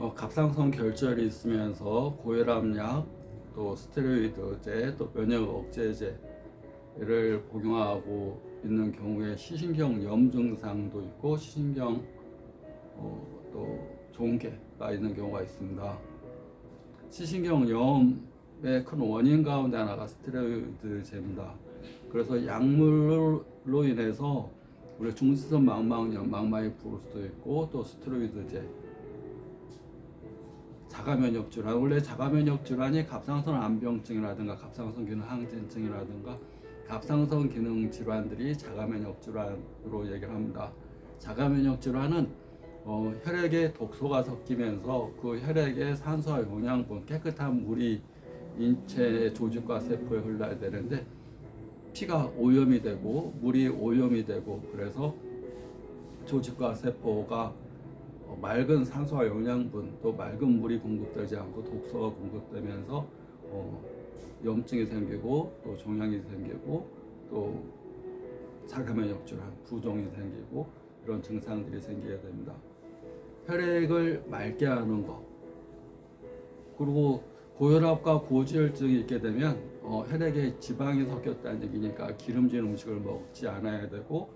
어, 갑상선 결절이 있으면서 고혈압약, 또 스테로이드제, 또 면역 억제제를 복용하고 있는 경우에 시신경 염 증상도 있고 시신경 어, 또 종괴가 있는 경우가 있습니다. 시신경 염의 큰 원인 가운데 하나가 스테로이드제입니다. 그래서 약물로 인해서 우리 중지성 망막염, 망막이 부을 수도 있고 또 스테로이드제, 자가면역 질환 원래 자가면역 질환이 갑상선 암병증이라든가 갑상선 기능 항진증이라든가 갑상선 기능 질환들이 자가면역 질환으로 얘기를 합니다. 자가면역 질환은 어, 혈액에 독소가 섞이면서 그 혈액에 산소와 영양분, 깨끗한 물이 인체 조직과 세포에 흘러야 되는데 피가 오염이 되고 물이 오염이 되고 그래서 조직과 세포가 어, 맑은 산소와 영양분 또 맑은 물이 공급되지 않고 독소가 공급되면서 어, 염증이 생기고 또 종양이 생기고 또 자가면 역 질환, 부종이 생기고 이런 증상들이 생기게 됩니다. 혈액을 맑게 하는 것 그리고 고혈압과 고지혈증이 있게 되면 어, 혈액에 지방이 섞였다는 얘기니까 기름진 음식을 먹지 않아야 되고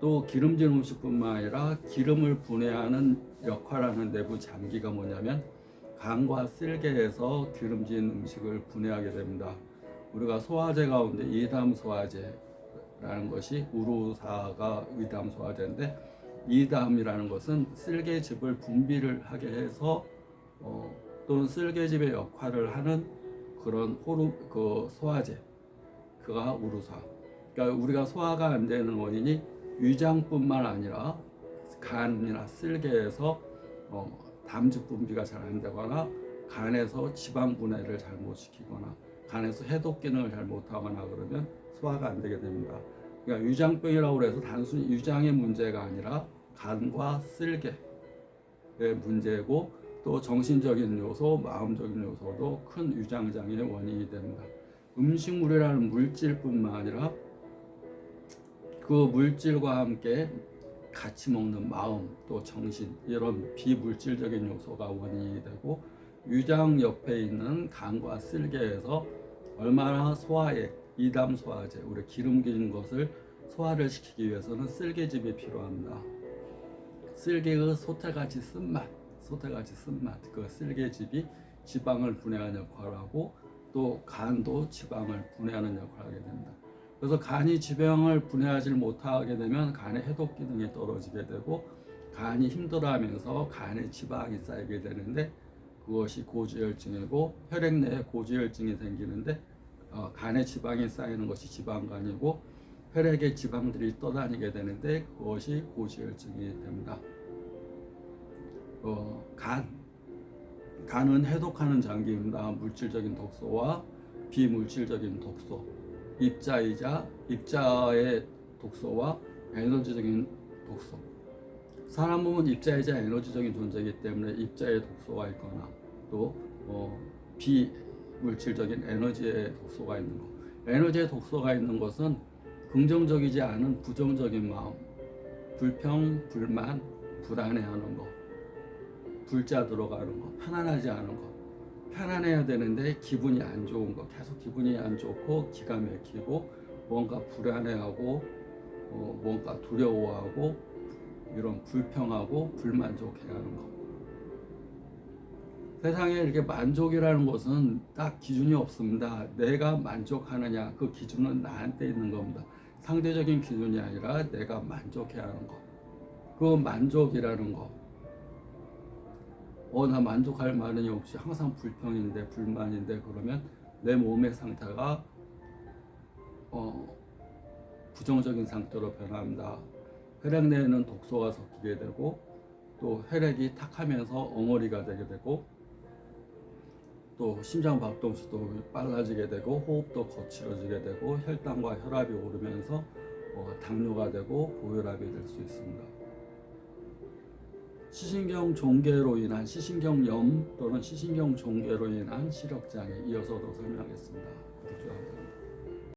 또 기름진 음식뿐만 아니라 기름을 분해하는 역할하는 내부 장기가 뭐냐면 간과 쓸개에서 기름진 음식을 분해하게 됩니다. 우리가 소화제 가운데 이담 소화제라는 것이 우루사가 이담 소화제인데 이담이라는 것은 쓸개즙을 분비를 하게 해서 어, 또는 쓸개즙의 역할을 하는 그런 호르 그 소화제 그가 우루사. 그러니까 우리가 소화가 안 되는 원인이 위장뿐만 아니라 간이나 쓸개에서 어, 담즙 분비가 잘 안 되거나 간에서 지방 분해를 잘 못 시키거나 간에서 해독 기능을 잘 못하거나 그러면 소화가 안 되게 됩니다. 그러니까 위장병이라고 해서 단순히 위장의 문제가 아니라 간과 쓸개의 문제고 또 정신적인 요소, 마음적인 요소도 큰 위장 장애의 원인이 됩니다. 음식물이라는 물질뿐만 아니라 그 물질과 함께 같이 먹는 마음 또 정신 이런 비물질적인 요소가 원인이 되고 위장 옆에 있는 간과 쓸개에서 얼마나 소화액 이담 소화제 우리 기름진 것을 소화를 시키기 위해서는 쓸개즙이 필요합니다. 쓸개의 소태같이 쓴맛 소태같이 쓴맛 그 쓸개즙이 지방을 분해하는 역할을 하고 또 간도 지방을 분해하는 역할을 하게 됩니다. 그래서 간이 지방을 분해하지 못하게 되면 간의 해독 기능이 떨어지게 되고 간이 힘들어하면서 간에 지방이 쌓이게 되는데 그것이 고지혈증이고 혈액 내에 고지혈증이 생기는데 어, 간에 지방이 쌓이는 것이 지방간이고 혈액에 지방들이 떠다니게 되는데 그것이 고지혈증이 됩니다. 어, 간 간은 해독하는 장기입니다. 물질적인 독소와 비물질적인 독소 입자이자 입자의 독소와 에너지적인 독소. 사람 몸은 입자이자 에너지적인 존재이기 때문에 입자의 독소가 있거나 또 어, 비물질적인 에너지의 독소가 있는 것. 에너지의 독소가 있는 것은 긍정적이지 않은 부정적인 마음, 불평, 불만, 불안해하는 것, 불자 들어가는 것, 편안하지 않은 것. 편안해야 되는데 기분이 안 좋은 거 계속 기분이 안 좋고 기가 막히고 뭔가 불안해하고 어, 뭔가 두려워하고 이런 불평하고 불만족해하는 거. 세상에 이렇게 만족이라는 것은 딱 기준이 없습니다. 내가 만족하느냐 그 기준은 나한테 있는 겁니다. 상대적인 기준이 아니라 내가 만족해야 하는 거그 만족이라는 거 어, 나 만족할 만한이 없이 항상 불평인데, 불만인데, 그러면 내 몸의 상태가, 어, 부정적인 상태로 변합니다. 혈액 내에는 독소가 섞이게 되고, 또 혈액이 탁하면서 엉어리가 되게 되고, 또 심장 박동수도 빨라지게 되고, 호흡도 거칠어지게 되고, 혈당과 혈압이 오르면서 어, 당뇨가 되고, 고혈압이 될 수 있습니다. 시신경 종괴로 인한 시신경염 또는 시신경 종괴로 인한 시력 장애 이어서 도 설명하겠습니다. 구독자 여러분.